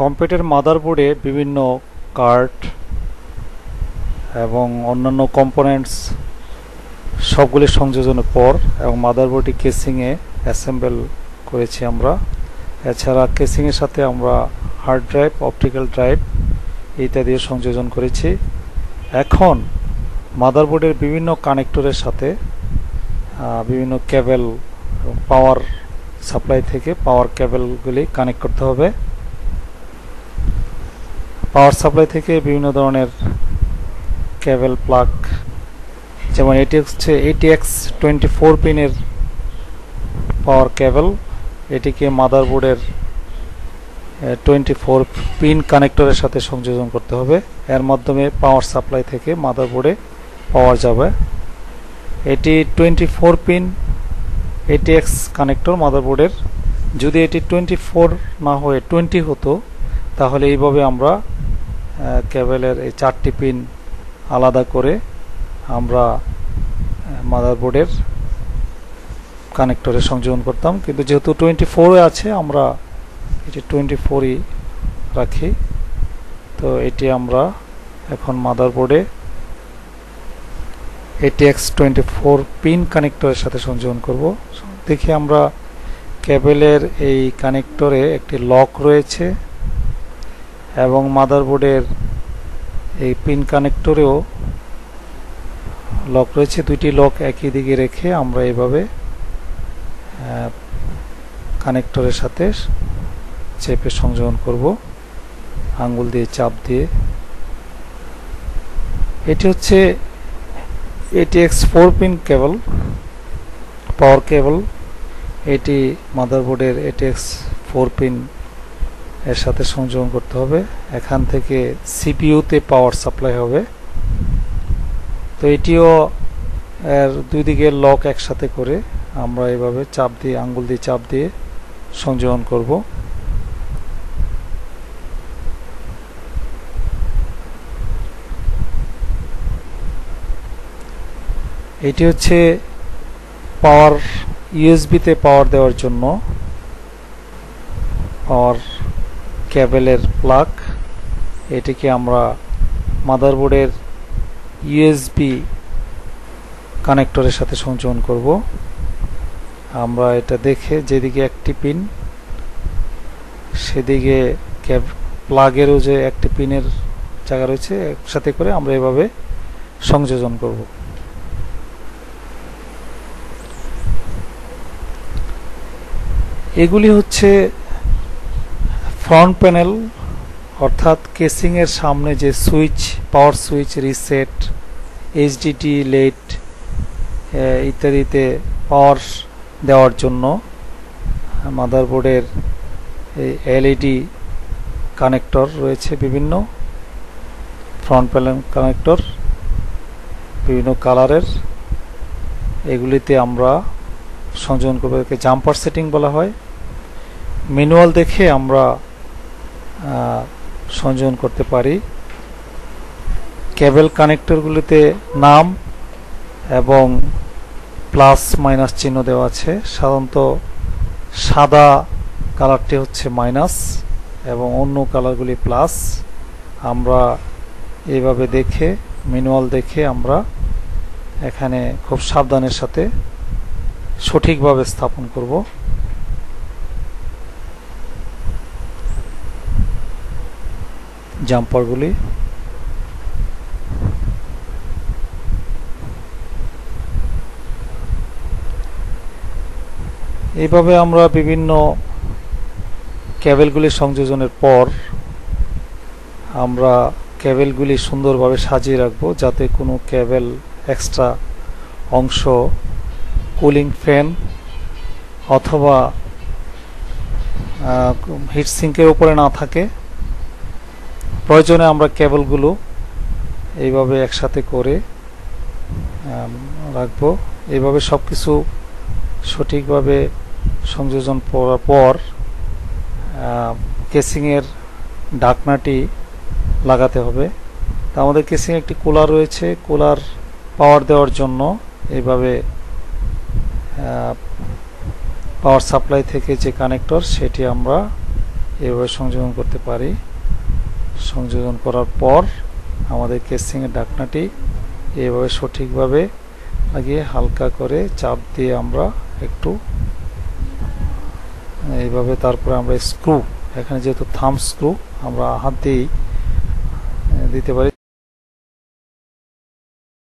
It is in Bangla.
কম্পিউটার মাদারবোর্ডে বিভিন্ন কার্ড এবং অন্যান্য কম্পোনেন্টস সবগুলি সংযোজনের পর এবং মাদারবোর্ডটি কেসিংয়ে অ্যাসেম্বল করেছি আমরা। এছাড়া কেসিংয়ের সাথে আমরা হার্ড ড্রাইভ, অপটিক্যাল ড্রাইভ ইত্যাদিও সংযোজন করেছি। এখন মাদারবোর্ডের বিভিন্ন কানেক্টরের সাথে বিভিন্ন এবং পাওয়ার সাপ্লাই থেকে পাওয়ার কেবলগুলি কানেক্ট করতে হবে। পাওয়ার সাপ্লাই থেকে বিভিন্ন ধরনের কেবল প্লাগ, যেমন এটি হচ্ছে এটিএক্স টোয়েন্টি ফোর পিনের পাওয়ার কেবল এটিকে মাদারবোর্ডের টোয়েন্টি ফোর পিন কানেক্টরের সাথে সংযোজন করতে হবে। এর মাধ্যমে পাওয়ার সাপ্লাই থেকে মাদারবোর্ডে পাওয়া যাবে। এটি twenty four pin ATX connector মাদারবোর্ডের যদি এটি টোয়েন্টি ফোর না হয়ে টোয়েন্টি হতো, তাহলে এইভাবে আমরা কেবলের এই চারটি পিন আলাদা করে আমরা মাদারবোর্ডের কানেক্টরে সংযোজন করতাম। কিন্তু যেহেতু টোয়েন্টি ফোরে আছে, আমরা এটি টোয়েন্টি ফোরই রাখি। তো এটি আমরা এখন মাদারবোর্ডে এটিএক্স টোয়েন্টি ফোর পিন কানেক্টরের সাথে সংযোজন করব। দেখি আমরা কেবলের এই কানেক্টরে একটি লক রয়েছে। এবং মাদারবোর্ডের এই পিন কানেক্টরেও লক রয়েছে। দুইটি লক একই দিকে রেখে আমরা এইভাবে কানেক্টরের সাথে চেপে সংযোজন করব। আঙ্গুল দিয়ে, চাপ দিয়ে। এটি হচ্ছে ATX four pin cable power cable এটি মাদারবোর্ডের এটি এক্স ফোর পিন এর সাথে সংযোজন করতে হবে। এখান থেকে সিপিইউতে পাওয়ার সাপ্লাই হবে। তো এটিও এর দুই দিকে লক একসাথে করে আমরা এভাবে চাপ দিয়ে, আঙ্গুল দিয়ে চাপ দিয়ে সংযোজন করব। এটি হচ্ছে পাওয়ার ইউএসবিতে পাওয়ার দেওয়ার জন্য। পাওয়ার ক্যাবেলের প্লাগ। এটিকে আমরা মাদারবোর্ডের ইউএসবি কানেক্টরের সাথে সংযোজন করব। আমরা এটা দেখে যেদিকে একটি পিন, সেদিকে ক্যাব প্লাগেরও যে একটি পিনের জায়গা রয়েছে, একসাথে করে আমরা এভাবে সংযোজন করব। এগুলি হচ্ছে ফ্রন্ট প্যানেল, অর্থাৎ কেসিংয়ের সামনে যে switch, power switch, reset, HDD, LED ইত্যাদিতে পাওয়ার দেওয়ার জন্য মাদারবোর্ডের এই এলইডি কানেক্টর রয়েছে বিভিন্ন, ফ্রন্ট প্যানেল কানেক্টর, বিভিন্ন কালারের। এগুলিতে আমরা সংযোজন করব জাম্পার সেটিং বলা হয়। ম্যানুয়াল দেখে আমরা সংযোজন করতে পারি। কেবল কানেক্টরগুলিতে নাম এবং প্লাস মাইনাস চিহ্ন দেওয়া আছে। সাধারণত সাদা কালারটি হচ্ছে মাইনাস এবং অন্য কালারগুলি প্লাস। আমরা এইভাবে দেখে, ম্যানুয়াল দেখে আমরা এখানে খুব সাবধানের সাথে সঠিকভাবে স্থাপন করব। জাম্পারগুলি। এইভাবে আমরা বিভিন্ন ক্যাবেলগুলি সংযোজনের পর আমরা ক্যাবেলগুলি সুন্দরভাবে সাজিয়ে রাখব যাতে কোনো ক্যাবেল এক্সট্রা অংশ, কুলিং ফ্যান অথবা হিট সিঙ্কের উপরে না থাকে। প্রয়োজনে আমরা কেবলগুলো এইভাবে একসাথে করে রাখব। এইভাবে সব কিছু সঠিকভাবে সংযোজন করার পর কেসিংয়ের ঢাকনাটি লাগাতে হবে। তা আমাদের কেসিং একটি কুলার রয়েছে। কুলার পাওয়ার দেওয়ার জন্য এইভাবে পাওয়ার সাপ্লাই থেকে যে কানেক্টর, সেটি আমরা এভাবে সংযোজন করতে পারি। সংযোজন করার পর আমাদের কেসিংয়ের ডাকনাটি এভাবে সঠিকভাবে লাগিয়ে হালকা করে চাপ দিয়ে আমরা একটু, এইভাবে তারপরে আমরা স্ক্রু এখানে যেহেতু থাম স্ক্রু আমরা হাত দিয়েই দিতে পারি।